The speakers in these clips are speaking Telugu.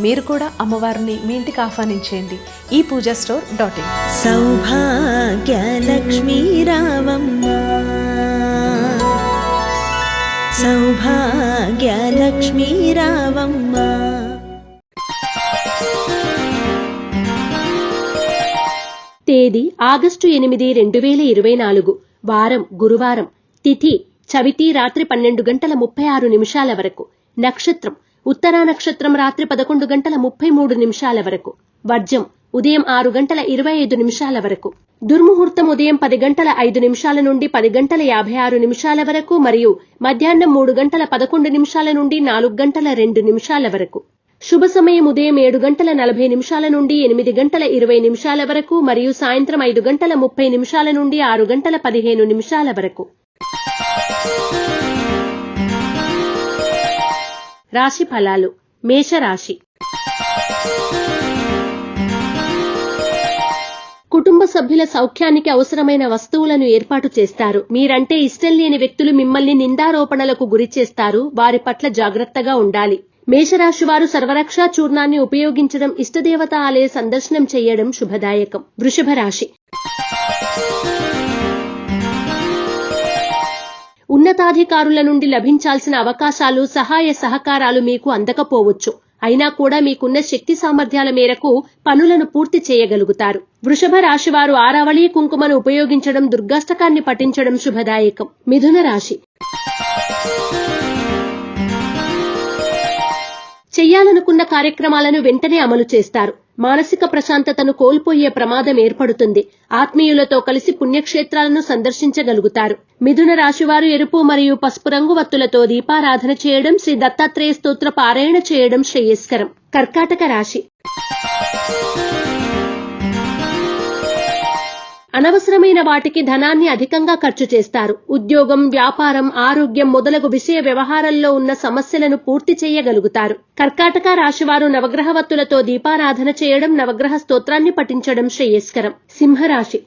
మీరు కూడా అమ్మవారిని మీ ఇంటికి ఆహ్వానించేయండి. ఈ Pooja store dot in. Soubhagyalakshmi రావమ్మ. సౌభాగ్యలక్ష్మీ రావమ్మ. తేదీ ఆగస్టు ఎనిమిది రెండు వేల ఇరవై నాలుగు. వారం గురువారం. తిథి చవితి రాత్రి పన్నెండు గంటల ముప్పై ఆరు నిమిషాల వరకు. నక్షత్రం ఉత్తరా నక్షత్రం రాత్రి పదకొండు గంటల ముప్పై మూడు నిమిషాల వరకు. వర్జం ఉదయం ఆరు గంటల ఇరవై ఐదు నిమిషాల వరకు. దుర్ముహూర్తం ఉదయం పది గంటల ఐదు నిమిషాల నుండి పది గంటల యాభై ఆరు నిమిషాల వరకు మరియు మధ్యాహ్నం మూడు గంటల పదకొండు నిమిషాల నుండి నాలుగు గంటల రెండు నిమిషాల వరకు. శుభ సమయం ఉదయం ఏడు గంటల నలభై నిమిషాల నుండి ఎనిమిది గంటల ఇరవై నిమిషాల వరకు మరియు సాయంత్రం ఐదు గంటల ముప్పై నిమిషాల నుండి ఆరు గంటల పదిహేను నిమిషాల వరకు. రాశి ఫలాలు. మేషరాశి. కుటుంబ సభ్యుల సౌఖ్యానికి అవసరమైన వస్తువులను ఏర్పాటు చేస్తారు. మీరంటే ఇష్టం లేని వ్యక్తులు మిమ్మల్ని నిందారోపణలకు గురి చేస్తారు. వారి పట్ల జాగ్రత్తగా ఉండాలి. మేషరాశి వారు సర్వరక్షా చూర్ణాన్ని ఉపయోగించడం ఇష్టదేవత ఆలయ సందర్శనం చేయడం శుభదాయకం. వృషభ రాశి ఉన్నతాధికారుల నుండి లభించాల్సిన అవకాశాలు సహాయ సహకారాలు మీకు అందకపోవచ్చు. అయినా కూడా మీకున్న శక్తి సామర్థ్యాల మేరకు పనులను పూర్తి చేయగలుగుతారు. వృషభ రాశి వారు ఆరావళి కుంకుమను ఉపయోగించడం దుర్గాష్టకాన్ని పఠించడం శుభదాయకం. మిథున రాశి. చెయ్యాలనుకున్న కార్యక్రమాలను వెంటనే అమలు చేస్తారు. మానసిక ప్రశాంతతను కోల్పోయే ప్రమాదం ఏర్పడుతుంది. ఆత్మీయులతో కలిసి పుణ్యక్షేత్రాలను సందర్శించగలుగుతారు. మిథున రాశివారు ఎరుపు మరియు పసుపు రంగు వత్తులతో దీపారాధన చేయడం శ్రీ దత్తాత్రేయ స్తోత్ర పారాయణ చేయడం శ్రేయస్కరం. కర్కాటక రాశి. అనవసరమైన వాటికి ధనాన్ని అధికంగా ఖర్చు చేస్తారు. ఉద్యోగం వ్యాపారం ఆరోగ్యం మొదలగు విషయ వ్యవహారంలో ఉన్న సమస్యలను పూర్తి చేయగలుగుతారు. కర్కాటక రాశివారు నవగ్రహవత్తులతో దీపారాధన చేయడం నవగ్రహ స్తోత్రాన్ని పఠించడం శ్రేయస్కరం. సింహరాశి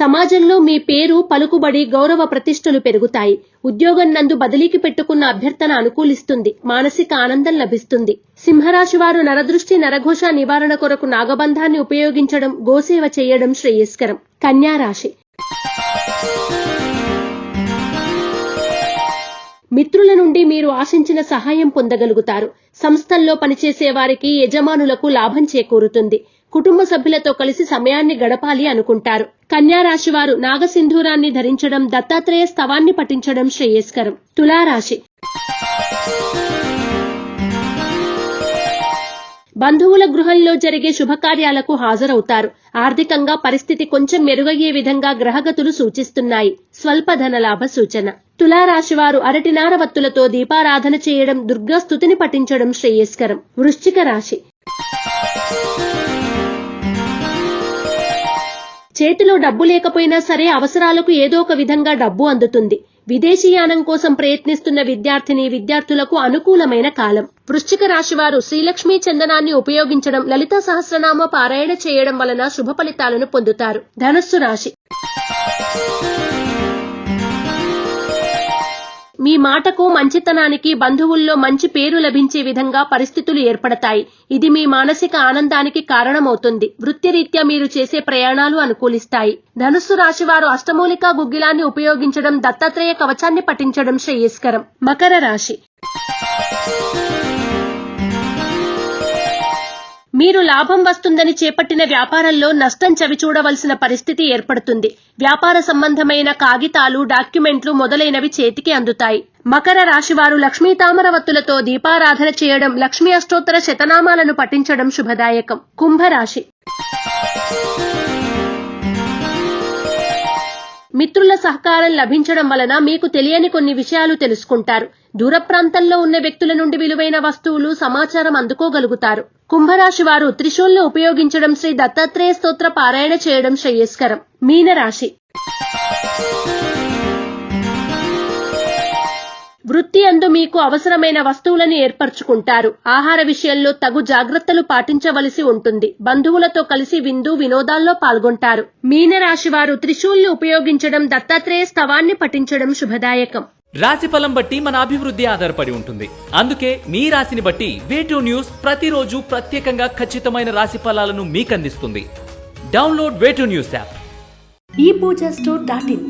సమాజంలో మీ పేరు పలుకుబడి గౌరవ ప్రతిష్టలు పెరుగుతాయి. ఉద్యోగం నందు బదిలీకి పెట్టుకున్న అభ్యర్థన అనుకూలిస్తుంది. మానసిక ఆనందం లభిస్తుంది. సింహరాశి వారు నరదృష్టి నరఘోష నివారణ కొరకు నాగబంధాన్ని ఉపయోగించడం గోసేవ చేయడం శ్రేయస్కరం. కన్యా రాశి. మిత్రుల నుండి మీరు ఆశించిన సహాయం పొందగలుగుతారు. సంస్థల్లో పనిచేసే వారికి యజమానులకు లాభం చేకూరుతుంది. కుటుంబ సభ్యులతో కలిసి సమయాన్ని గడపాలి అనుకుంటారు. కన్యా రాశి వారు నాగసింధూరాన్ని ధరించడం దత్తాత్రేయ స్తవాన్ని పఠించడం శ్రేయస్కరం. తులారాశి. బంధువుల గృహంలో జరిగే శుభకార్యాలకు హాజరవుతారు. ఆర్థికంగా పరిస్థితి కొంచెం మెరుగయ్యే విధంగా గ్రహగతులు సూచిస్తున్నాయి. స్వల్ప ధన లాభ సూచన తులారాశివారు అరటినార వత్తులతో దీపారాధన చేయడం దుర్గా స్థుతిని పఠించడం శ్రేయస్కరం. వృశ్చిక రాశి. చేతిలో డబ్బు లేకపోయినా సరే అవసరాలకు ఏదో ఒక విధంగా డబ్బు అందుతుంది. విదేశీయానం కోసం ప్రయత్నిస్తున్న విద్యార్థిని విద్యార్థులకు అనుకూలమైన కాలం. వృశ్చిక రాశి వారు శ్రీలక్ష్మీ చందనాన్ని ఉపయోగించడం లలిత సహస్రనామ పారాయణ చేయడం వలన శుభ ఫలితాలను పొందుతారు. ధనస్సు రాశి. మీ మాటకు మంచితనానికి బంధువుల్లో మంచి పేరు లభించే విధంగా పరిస్థితులు ఏర్పడతాయి. ఇది మీ మానసిక ఆనందానికి కారణమవుతుంది. వృత్తిరీత్యా మీరు చేసే ప్రయాణాలు అనుకూలిస్తాయి. ధనుస్సు రాశి వారు అష్టమూలికా గుగ్గిలాన్ని ఉపయోగించడం దత్తాత్రేయ కవచాన్ని పఠించడం శ్రేయస్కరం. మకర రాశి. మీరు లాభం వస్తుందని చేపట్టిన వ్యాపారంలో నష్టం చవి చూడవలసిన పరిస్థితి ఏర్పడుతుంది. వ్యాపార సంబంధమైన కాగితాలు డాక్యుమెంట్లు మొదలైనవి చేతికి అందుతాయి. మకర రాశివారు లక్ష్మీ తామరవత్తులతో దీపారాధన చేయడం లక్ష్మీ అష్టోత్తర శతనామాలను పఠించడం శుభదాయకం. కుంభరాశి సహకారం లభించడం వలన మీకు తెలియని కొన్ని విషయాలు తెలుసుకుంటారు. దూర ప్రాంతంలో ఉన్న వ్యక్తుల నుండి విలువైన వస్తువులు సమాచారం అందుకోగలుగుతారు. కుంభరాశి వారు త్రిశూల్ను ఉపయోగించడం శ్రీ దత్తాత్రేయ స్తోత్ర పారాయణ చేయడం శ్రేయస్కరం. మీనరాశి వృత్తి అందు మీకు అవసరమైన వస్తువులను ఏర్పరచుకుంటారు. ఆహార విషయంలో తగు జాగ్రత్తలు పాటించవలసి ఉంటుంది. బంధువులతో కలిసి విందు వినోదాల్లో పాల్గొంటారు. మీనరాశి వారు త్రిశూల్ని ఉపయోగించడం దత్తాత్రేయ స్తవాన్ని పఠించడం శుభదాయకం. రాశి ఫలం బట్టి మన అభివృద్ధి ఆధారపడి ఉంటుంది. అందుకే మీ రాశిని బట్టి వేటూ న్యూస్ ప్రతిరోజు ప్రత్యేకంగా ఖచ్చితమైన రాశి ఫలాలను మీకు అందిస్తుంది డౌన్లోడ్ వేటూ న్యూస్ యాప్. ఈ పూజ స్టోర్ డాట్ ఇన్.